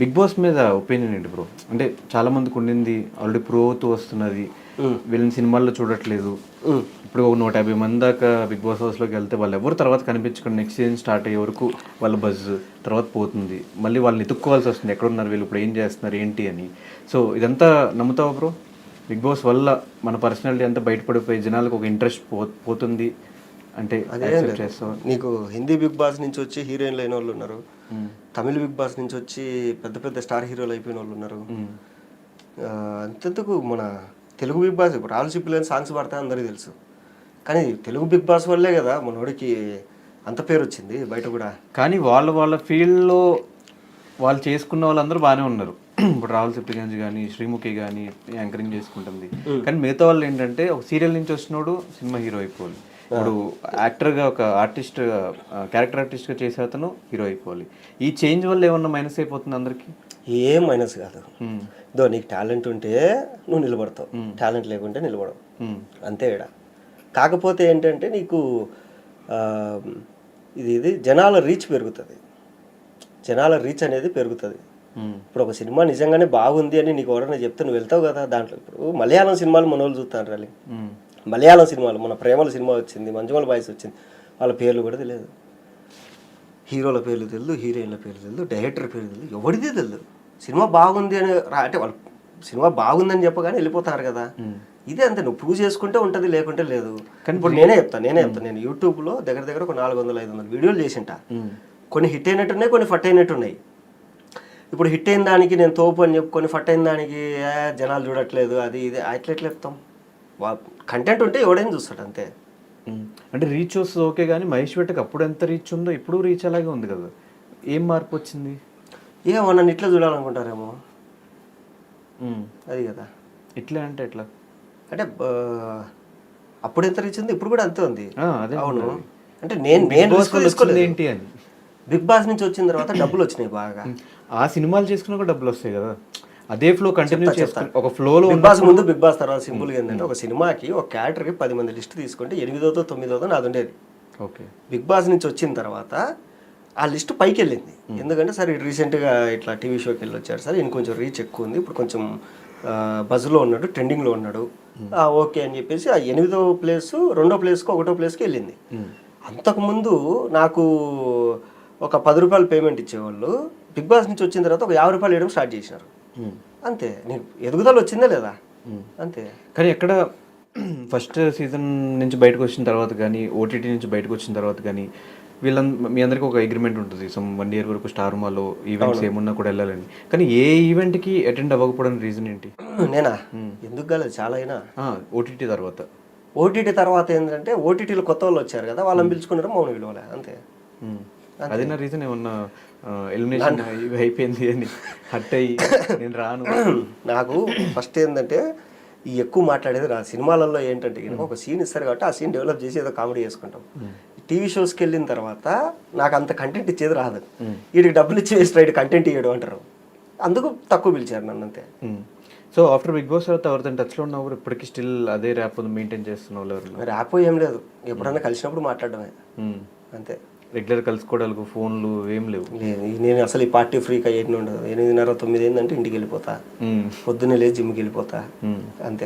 Big Boss మీద opinion ఏంటి bro అంటే చాలా మందికి ఉండింది ఆల్రెడీ ప్రో అవుతూ వస్తున్నది. వీళ్ళని సినిమాల్లో చూడట్లేదు. ఇప్పుడు ఒక నూట యాభై మంది దాకా బిగ్ బాస్ హౌస్లోకి వెళ్తే వాళ్ళు ఎవరు తర్వాత కనిపించుకుని నెక్స్ట్ సీజన్ స్టార్ట్ అయ్యే వరకు వాళ్ళ బజ్ తర్వాత పోతుంది. మళ్ళీ వాళ్ళని ఎత్తుక్కోవాల్సి వస్తుంది. ఎక్కడ ఉన్నారు వీళ్ళు? ఇప్పుడు ఏం చేస్తున్నారు? ఏంటి అని. సో ఇదంతా నమ్ముతావా బ్రో బిగ్ బాస్ వల్ల మన పర్సనాలిటీ అంతా బయటపడిపోయి జనాలకు ఒక ఇంట్రెస్ట్ పో పోతుంది. అంటే చేస్తావా? నీకు హిందీ బిగ్ బాస్ నుంచి వచ్చి హీరోయిన్లు అయిన వాళ్ళు ఉన్నారు. తమిళ బిగ్ బాస్ నుంచి వచ్చి పెద్ద పెద్ద స్టార్ హీరోలు అయిపోయిన వాళ్ళు ఉన్నారు. ఆ, అంతెందుకు మన తెలుగు బిగ్ బాస్ ఇప్పుడు రాహుల్ సిప్పిలేని సాంగ్స్ పాడతా అందరికీ తెలుసు. కానీ తెలుగు బిగ్ బాస్ వల్లే కదా మనోడికి అంత పేరు వచ్చింది బయట కూడా. కానీ వాళ్ళ వాళ్ళ ఫీల్డ్లో వాళ్ళు చేసుకున్న వాళ్ళందరూ బాగానే ఉన్నారు. ఇప్పుడు రాహుల్ సిప్పిగంజ్ కానీ శ్రీముఖి కానీ యాంకరింగ్ చేసుకుంటుంది. కానీ మిగతా వాళ్ళు ఏంటంటే ఒక సీరియల్ నుంచి వచ్చినోడు సినిమా హీరో అయిపోవాలి. ఇప్పుడు యాక్టర్గా ఒక ఆర్టిస్ట్ క్యారెక్టర్ ఆర్టిస్ట్గా చేసే అతను హీరో అయిపోవాలి. ఈ చేంజ్ వల్ల ఏమన్నా మైనస్ అయిపోతుంది అందరికి? ఏం మైనస్ కాదు. ఇదో నీకు టాలెంట్ ఉంటే నువ్వు నిలబడతావు. టాలెంట్ లేకుంటే నిలబడవు. అంతే ఇడ కాకపోతే ఏంటంటే నీకు ఇది ఇది జనాల రీచ్ పెరుగుతుంది. జనాల రీచ్ అనేది పెరుగుతుంది. ఇప్పుడు ఒక సినిమా నిజంగానే బాగుంది అని నీకు ఎవరైనా చెప్తే నువ్వు వెళ్తావు కదా దాంట్లో. ఇప్పుడు మలయాళం సినిమాలు మన వాళ్ళు చూస్తారు రాలి మలయాళం సినిమాలు మన ప్రేమల సినిమా వచ్చింది మంజుమల బాయ్స్ వచ్చింది వాళ్ళ పేర్లు కూడా తెలియదు హీరోల పేర్లు తెలియదు హీరోయిన్ల పేర్లు తెలియదు డైరెక్టర్ పేరు తెలియదు ఎవరిది తెలియదు సినిమా బాగుంది అని రా- అంటే వాళ్ళు సినిమా బాగుందని చెప్పగానే వెళ్ళిపోతారు కదా. ఇదే అంతే నువ్వు ప్రూవ్ చేసుకుంటే ఉంటుంది లేకుంటే లేదు. కానీ ఇప్పుడు నేనే చెప్తాను నేనే చెప్తాను నేను యూట్యూబ్లో దగ్గర దగ్గర ఒక నాలుగు వందల ఐదు వందల వీడియోలు చేసింట. కొన్ని హిట్ అయినట్టున్నాయి కొన్ని ఫట్ అయినట్టున్నాయి. ఇప్పుడు హిట్ అయిన దానికి నేను తోపు అని చెప్పుకొని ఫట్ అయిన దానికి "ఏ, జనాలు చూడట్లేదు అది ఇది అట్లా ఎట్లా చెప్తాం? కంటెంట్ ఉంటే ఎవడైనా చూస్తాడు అంతే. అంటే రీచ్ వస్తుంది ఓకే కానీ మహేష్ భట్కి అప్పుడు ఎంత రీచ్ ఉందో ఇప్పుడు రీచ్ అలాగే ఉంది కదా. ఏం మార్పు వచ్చింది? ఏమో నన్ను ఇట్లా చూడాలనుకుంటారేమో. అది కదా. ఇట్లా అంటే ఎట్లా? అంటే అప్పుడు ఎంత రీచ్ ఉంది ఇప్పుడు కూడా అంతే ఉంది. అవును. అంటే నేను తీసుకోలేదు. ఏంటి అని. బిగ్ బాస్ నుంచి వచ్చిన తర్వాత డబ్బులు వచ్చినాయి బాగా. ఆ సినిమాలు చేసుకున్నా కూడా డబ్బులు వస్తాయి కదా. అదే ఫ్లో కంటిన్యూ చేసుకుని ఒక ఫ్లోలో బిగ్ బాస్ ముందు బిగ్ బాస్ తర్వాత సింపుల్గా ఏంటంటే ఒక సినిమాకి ఒక క్యారెక్టర్కి పది మంది లిస్ట్ తీసుకుంటే ఎనిమిదోతో తొమ్మిదోతో నాది ఉండేది. ఓకే. బిగ్ బాస్ నుంచి వచ్చిన తర్వాత ఆ లిస్ట్ పైకి వెళ్ళింది. ఎందుకంటే సరే రీసెంట్గా ఇట్లా టీవీ షోకి వెళ్ళి వచ్చారు సార్ ఈయన కొంచెం రీచ్ ఎక్కువ ఉంది. ఇప్పుడు కొంచెం బజ్లో ఉన్నాడు ట్రెండింగ్లో ఉన్నాడు. ఓకే అని చెప్పేసి ఆ ఎనిమిదో ప్లేస్ రెండో ప్లేస్కి ఒకటో ప్లేస్కి వెళ్ళింది. అంతకుముందు నాకు ఒక పది రూపాయలు పేమెంట్ ఇచ్చేవాళ్ళు. బిగ్ బాస్ నుంచి వచ్చిన తర్వాత ఒక యాభై రూపాయలు వేయడం స్టార్ట్ చేసినారు. అంతే. నీకు ఎదుగుదల వచ్చిందా లేదా? అంతే. కానీ ఎక్కడ ఫస్ట్ సీజన్ నుంచి బయటకు వచ్చిన తర్వాత కానీ ఓటీటీ నుంచి బయటకు వచ్చిన తర్వాత కానీ వీళ్ళం మీ అందరికీ ఒక అగ్రిమెంట్ ఉంటుంది. సమ్ వన్ ఇయర్ వరకు స్టార్ మాలో ఈవెంట్స్ ఏమున్నా కూడా వెళ్ళాలని. కానీ ఏ ఈవెంట్కి అటెండ్ అవ్వకపోవడానికి రీజన్ ఏంటి? నేనా? ఎందుకు కాలేదు? చాలా అయినా. ఓటీటీ తర్వాత. ఓటీటీ తర్వాత ఏంటంటే ఓటీటీలో కొత్త వాళ్ళు వచ్చారు కదా వాళ్ళని పిలుచుకున్నారు మౌన విలువలే అంతే. అదే నా రీజన్ ఏమన్నా ఎలిమినేషన్ ఇవి అయిపోయింది అని హట్ అయ్యి నేను రాను. నాకు ఫస్ట్ ఏంటంటే ఈ ఎక్కువ మాట్లాడేది రా సినిమాలలో ఏంటంటే కనుక ఒక సీన్ ఇస్తారు కాబట్టి ఆ సీన్ డెవలప్ చేసి ఏదో కామెడీ చేసుకుంటాం. టీవీ షోస్కి వెళ్ళిన తర్వాత నాకు అంత కంటెంట్ ఇచ్చేది రాదు. వీడికి డబ్బులు ఇచ్చి వేస్ట్ రైడ్ కంటెంట్ ఇవ్వడం అంటారు. అందుకు తక్కువ పిలిచారు నన్ను అంతే. సో ఆఫ్టర్ బిగ్ బాస్ తర్వాత ఎవరితో టచ్లో ఉన్నావు? ఇప్పటికీ స్టిల్ అదే ర్యాప్ మెయింటైన్ చేస్తున్నావు ఎవరు ర్యాప్ ఏం లేదు. ఎప్పుడన్నా కలిసినప్పుడు మాట్లాడడమే. అంతే. రెగ్యులర్ కలుసుకోవడానికి ఫోన్లు ఏం లేవు. లేదు నేను అసలు ఈ పార్టీ ఫ్రీగా ఎన్ని ఉండదు? ఎనిమిదిన్నర తొమ్మిది ఏంటంటే ఇంటికి వెళ్ళిపోతా. పొద్దున్నే లేచి జిమ్కి వెళ్ళిపోతా. అంతే.